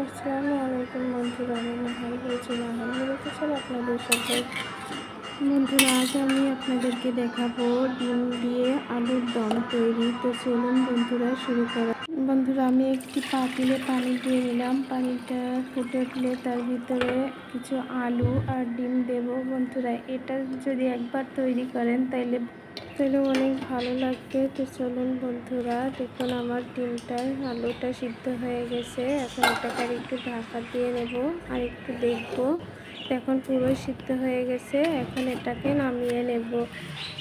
আসসালামু আলাইকুম বন্ধুরা, আমি নাহার বলছি। নাহার বলতে স্যার আপনাদের সাথে। বন্ধুরা, আজ আমি আপনাদেরকে দেখাবো ডিম দিয়ে আলুর দম তৈরি। তো চলুন বন্ধুরা, শুরু করা বন্ধুরা, আমি একটি পাতিলে পানি দিয়ে নিলাম। পানিটা ফুটে উঠলে তার ভিতরে কিছু আলু আর ডিম দেব। বন্ধুরা, এটা যদি একবার তৈরি করেন, তাইলে তাহলে অনেক ভালো লাগবে তো চলুন বন্ধুরা, দেখুন আমার ডিমটা, আলুটা সিদ্ধ হয়ে গেছে। এখন এটাকে আর একটু ঢাকা দিয়ে নেব আর একটু দেখব এখন পুরোই সিদ্ধ হয়ে গেছে, এখন এটাকে নামিয়ে নেব।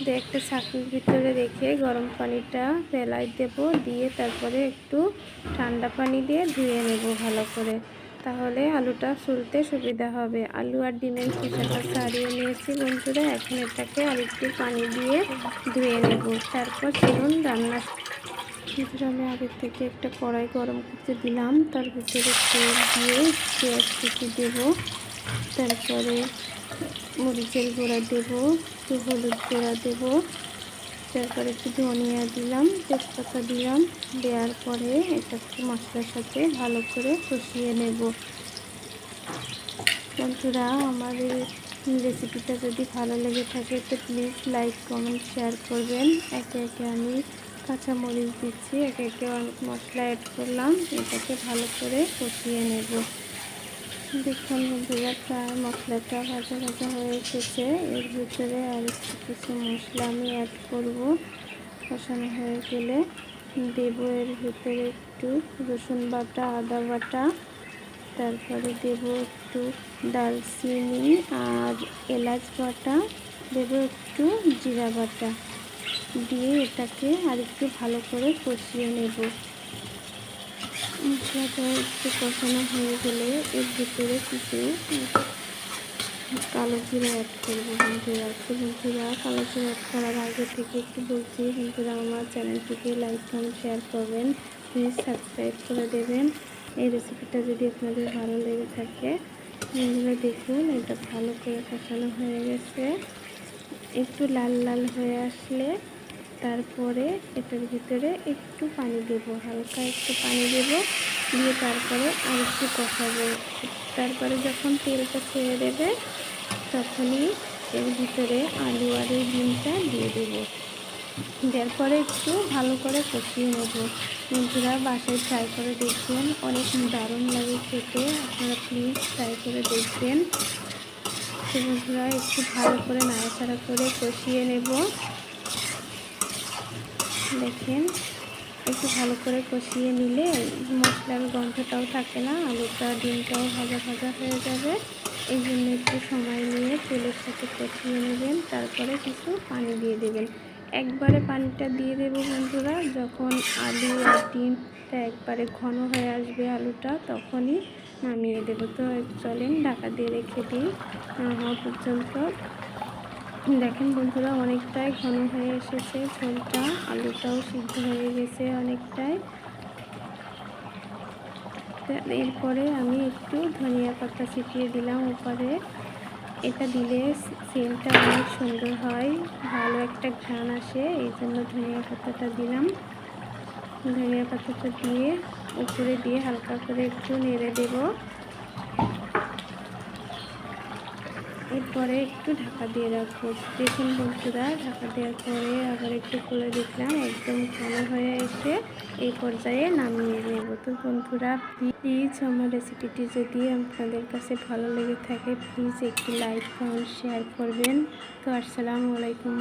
দিয়ে একটা ছাঁকির ভিতরে রেখে গরম পানিটা ফেলাই দেব, দিয়ে তারপরে একটু ঠান্ডা পানি দিয়ে ধুয়ে নেব ভালো করে। তাহলে আলুটা ফুলতে সুবিধা হবে। আলু আর ডিমের খোসাটা ছাড়িয়ে নিয়েছি বন্ধুরা। এখন এটাকে আরেকটু পানি দিয়ে ধুয়ে নেব। তারপর চলুন রান্না ভিতরে আমি আগের থেকে একটা কড়াই গরম করতে দিলাম। তার ভিতরে তেল দিয়ে পেঁয়াজ কুচি দেব। তারপরে মরিচের গুঁড়া দেব। একটু হলুদ গুঁড়া দেবো। তারপরে একটু ধনিয়া দিলাম, তেজপাতা দিলাম, দেওয়ার পরে এটা একটু মশলার সাথে ভালো করে কষিয়ে নেব। বন্ধুরা, আমার এই রেসিপিটা যদি ভালো লেগে থাকে, তো প্লিজ লাইক, কমেন্ট, শেয়ার করবেন। একে একে আমি কাঁচামরিচ দিচ্ছি, একে একে মশলা অ্যাড করলাম, এটাকে ভালো করে কষিয়ে নেব। দেখুন বন্ধুরা, প্রায় মশলাটা ভাজা ভাজা হয়ে এসেছে। এর ভিতরে আর একটু কিছু মশলা আমি অ্যাড করব কষানো হয়ে গেলে। দেব এর ভিতরে একটু রসুন বাটা, আদা বাটা, তারপরে দেব একটু দালচিনি আর এলাচ বাটা, দেব একটু জিরা বাটা। দিয়ে এটাকে আর একটু ভালো করে কষিয়ে নেব। একটু কষানো হয়ে গেলে এর ভিতরে কিছু কালো জিরা অ্যাড করব বন্ধুরা একটু বন্ধুরা কালো জিরা অ্যাড করার আগে থেকে একটু বলছি বন্ধুরা আমার চ্যানেলটিকে লাইক কমেন্ট শেয়ার করবেন। প্লিজ সাবস্ক্রাইব করে দেবেন। এই রেসিপিটা যদি আপনাদের ভালো লেগে থাকে, বন্ধুরা দেখুন, এটা ভালো করে কষানো হয়ে গেছে। একটু লাল লাল হয়ে আসলে তারপরে এটার ভিতরে একটু পানি দেব, হালকা একটু পানি দেব, দিয়ে তারপরে আর একটু কষাবো। তারপরে যখন তেলটা ছেড়ে দেবে, তখনই এর ভিতরে আলু আর এই ডিমটা দিয়ে দেবো। দেওয়ার পরে একটু ভালো করে কষিয়ে নেব। বন্ধুরা, বাসায় ট্রাই করে দেখবেন, অনেক দারুণ লাগে খেতে। আপনারা প্লিজ ট্রাই করে দেখবেন। তো বন্ধুরা, একটু ভালো করে নাড়াচাড়া করে কষিয়ে নেব। দেখেন, একটু ভালো করে কষিয়ে নিলে মশলার গন্ধটাও থাকে না, আলুটা, ডিমটাও ভাজা ভাজা হয়ে যাবে। এই জন্য একটু সময় নিয়ে তেলের সাথে কষিয়ে নেবেন, তারপরে কিছু পানি দিয়ে দেবেন। একবারে পানিটা দিয়ে দেব বন্ধুরা, যখন আলু আর ডিমটা একবারে ঘন হয়ে আসবে আলুটা, তখনই নামিয়ে দেবো। তো চলেন ঢাকা দিয়ে রেখে দিই হওয়া পর্যন্ত। দেখেন বন্ধুরা, অনেকটাই ঘন হয়ে এসেছে ঝোলটা। আলুটাও সিদ্ধ হয়ে গেছে অনেকটাই। এরপরে আমি একটু ধনিয়া পাতা ছিটিয়ে দিলাম উপরে এটা দিলে সেলটা অনেক সুন্দর হয়, ভালো একটা ঘ্রাণ আসে এই জন্য ধনিয়া পাতাটা দিলাম। ধনিয়া পাতাটা দিয়ে উপরে দিয়ে হালকা করে একটু নেড়ে দেবো। এরপরে একটু ঢাকা দিয়ে রাখব। দেখুন বন্ধুরা ঢাকা দেওয়ার পরে আবার একটু খুলে দেখলাম, একদম ভালো হয়ে এসে এই পর্যায়ে নামিয়ে নেব। তো বন্ধুরা প্লিজ আমার রেসিপিটি যদি আপনাদের কাছে ভালো লেগে থাকে প্লিজ একটি লাইক কমেন্ট শেয়ার করবেন। তো আসসালামু আলাইকুম